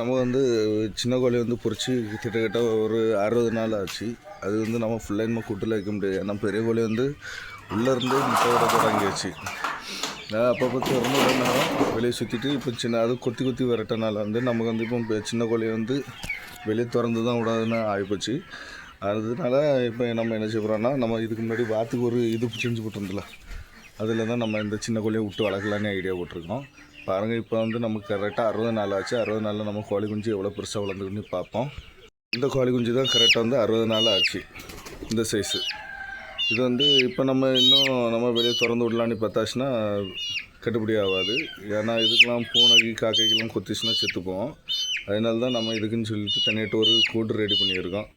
நம்ம வந்து சின்ன கோழி வந்து பொறிச்சு கிட்டத்தட்ட ஒரு அறுபது நாள் ஆச்சு. அது வந்து நம்ம ஃபுல்லாக நம்ம கூட்டில் வைக்க முடியாது. ஏன்னா பெரிய கோழி வந்து உள்ளேருந்து முட்டையோட தொடங்கியாச்சு. அப்போ அப்பப்போ திறந்து விடனால வெளியே சுற்றிட்டு இப்போ சின்ன அது கொத்தி கொத்தி விரட்டனால வந்து நமக்கு வந்து இப்போ சின்ன கோழி வந்து வெளியே திறந்து தான் விடாதுன்னு ஆகிப்போச்சு. அதனால இப்போ நம்ம என்ன செய்கிறோம்னா நம்ம இதுக்கு முன்னாடி வாத்துக்கு ஒரு இது செஞ்சு போட்டிருந்தல அதில் தான் நம்ம இந்த சின்ன கோழியை விட்டு வளர்க்கலான்னு ஐடியா போட்டிருக்கோம். பாருங்கள் இப்போ வந்து நமக்கு கரெக்டாக அறுபது நாள் ஆச்சு. அறுபது நாளில் நம்ம கோழி குஞ்சு எவ்வளோ பெருசாக வளர்ந்துக்குன்னு பார்ப்போம். இந்த கோழி குஞ்சு தான் கரெக்டாக வந்து அறுபது நாள் ஆச்சு இந்த சைஸு இது வந்து இப்போ நம்ம இன்னும் நம்ம வெளியே திறந்து விடலான்னு பார்த்தாச்சுன்னா கட்டுப்படி ஆகாது. ஏன்னா இதுக்கெல்லாம் பூனைக்கு காக்கைக்கெல்லாம் கொத்திச்சுன்னா செத்துப்போம். அதனால தான் நம்ம இதுக்குன்னு சொல்லிட்டு தனியாட்டு ஒரு கூடு ரெடி பண்ணியிருக்கோம்.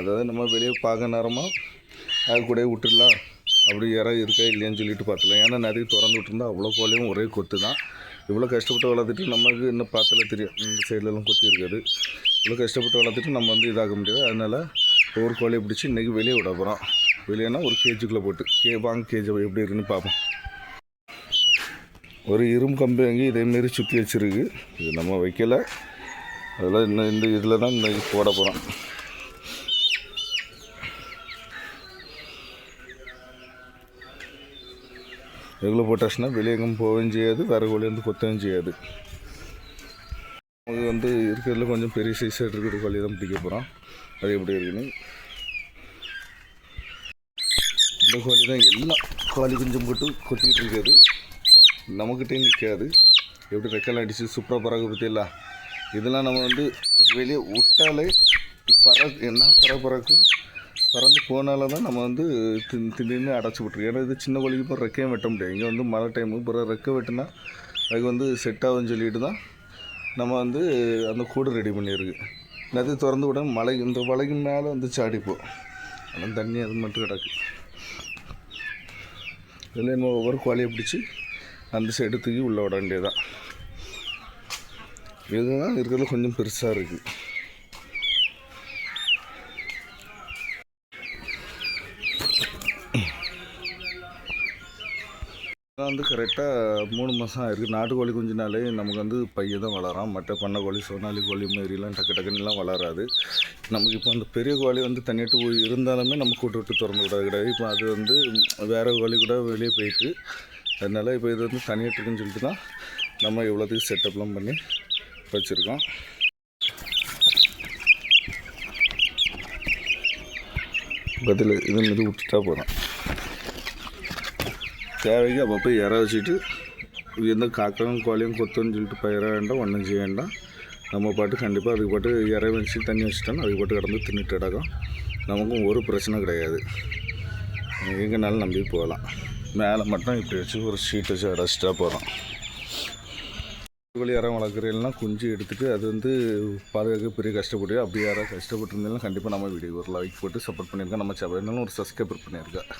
அதாவது நம்ம வெளியே பார்க்க நேரமாக அது கூட விட்டுடலாம். அப்படி யாராவது இருக்கா இல்லையான்னு சொல்லிட்டு பார்த்துலாம் ஏன்னா நிறைய திறந்து விட்டுருந்தா அவ்வளோ கோழியும் ஒரே கொத்து தான். இவ்வளோ கஷ்டப்பட்டு வளர்த்துட்டு நமக்கு இன்னும் பார்த்தாலே தெரியும். இந்த சைட்லலாம் கொத்தி இருக்காது. இவ்வளோ கஷ்டப்பட்டு வளர்த்துட்டு நம்ம வந்து இதாக முடியாது. அதனால் ஒவ்வொரு கோழியை பிடிச்சி இன்றைக்கி வெளியே விட போகிறோம் வெளியேனா ஒரு கேஜுக்குள்ளே போட்டு. கே வாங்க கேஜ் எப்படி இருக்குன்னு பார்ப்போம். ஒரு இரும்பு கம்பி வாங்கி இதேமாரி சுற்றி வச்சுருக்கு. இது நம்ம வைக்கலை. அதெல்லாம் இன்னும் இந்த இதில் தான் இன்னைக்கு போட போகிறோம் எவ்வளோ போட்டாச்சுன்னா வெளியே எங்கும் போகவும் செய்யாது வேறு கோழி வந்து கொத்தவும் செய்யாது. அது வந்து இருக்கிறதுல கொஞ்சம் பெரிய சைஸாக இருக்கிற கோழி தான் பிடிக்க போகிறோம் அது எப்படி இருக்குன்னு. இந்த கோழி தான் எல்லாம் கோழி குஞ்சம் போட்டு கொத்திக்கிட்டு இருக்காது. நம்மக்கிட்டே நிற்காது எப்படி ரெக்கெல்லாம் அடித்து சூப்பராக பறக்க பற்றியெல்லாம் இதெல்லாம் நம்ம வந்து வெளியே விட்டாலே பறக்கு என்ன பற பறக்கு பறந்து போனால தான் நம்ம வந்து தின் திடீர்னு அடைச்சி விட்ருக்கு ஏன்னா இது சின்ன கோழிக்கு இப்போ ரெக்கையும் வெட்ட முடியாது. இங்கே வந்து மழை டைமு பிறகு ரெக்கை வெட்டினா அதுக்கு வந்து செட் ஆகும்னு சொல்லிட்டு தான் நம்ம வந்து அந்த கூடு ரெடி பண்ணியிருக்கு. அது திறந்து விட மலை இந்த மலைக்கு மேலே வந்து சாடிப்போம் ஆனால் தண்ணி அது மட்டும் கிடக்கு. இதில் நம்ம ஒவ்வொரு கோழியை பிடிச்சி அந்த சைடு தூக்கி உள்ளே விட வேண்டியதுதான். இதுதான் இருக்கிறதுல கொஞ்சம் பெருசாக இருக்குது வந்து கரெக்டாக மூணு மாதம் ஆயிருக்கு. நாட்டுக்கோழி குஞ்சுனாலே நமக்கு வந்து பையன் தான் வளரும் மற்ற பண்ணை கோழி சோனாலி கோழி மாரிலாம் டக்கு டக்குன்னுலாம் வளராது. நமக்கு இப்போ அந்த பெரிய கோழி வந்து தண்ணிட்டு போய் இருந்தாலுமே நம்ம கூட்டு விட்டு திறந்து விடாது கிடையாது. இப்போ அது வந்து வேறு கோழி கூட வெளியே போயிட்டு அதனால் இப்போ இது வந்து தனியாட்டுக்குன்னு சொல்லிட்டு தான் நம்ம இவ்வளோத்துக்கு செட்டப்லாம் பண்ணி வச்சுருக்கோம். பதில் இது மாதிரி விட்டுட்டா போதும். தேவைக்கு அப்பப்போ இற வச்சுட்டு எந்த காக்கம் கோழியும் கொத்துன்னு சொல்லிட்டு பயிர வேண்டாம் ஒன்றும் செய்ய வேண்டாம். நம்ம பாட்டு கண்டிப்பாக அதுக்கு பாட்டு இற வச்சு தண்ணி வச்சுட்டோம்னா அதுக்கு பாட்டு கிடந்து தின்னுட்டு கிடக்கும் நமக்கும் ஒரு பிரச்சனை கிடையாது. எங்கேனாலும் நம்பி போகலாம். மேலே மட்டும் இப்படி வச்சு ஒரு ஷீட் வச்சு அடைச்சிட்டா போகிறோம் கோழி யாரும் வளர்க்குறீங்கன்னா குஞ்சு எடுத்துகிட்டு அது வந்து பாதுகாக்க பெரிய கஷ்டப்பட்டு அப்படி யாராவது கஷ்டப்பட்டுருந்தாலும் கண்டிப்பாக நம்ம வீடியோ ஒரு லைக் போட்டு சப்போர்ட் பண்ணியிருக்கோம் நம்ம சேனலும் ஒரு சப்ஸ்கிரைபர் பண்ணியிருக்கேன்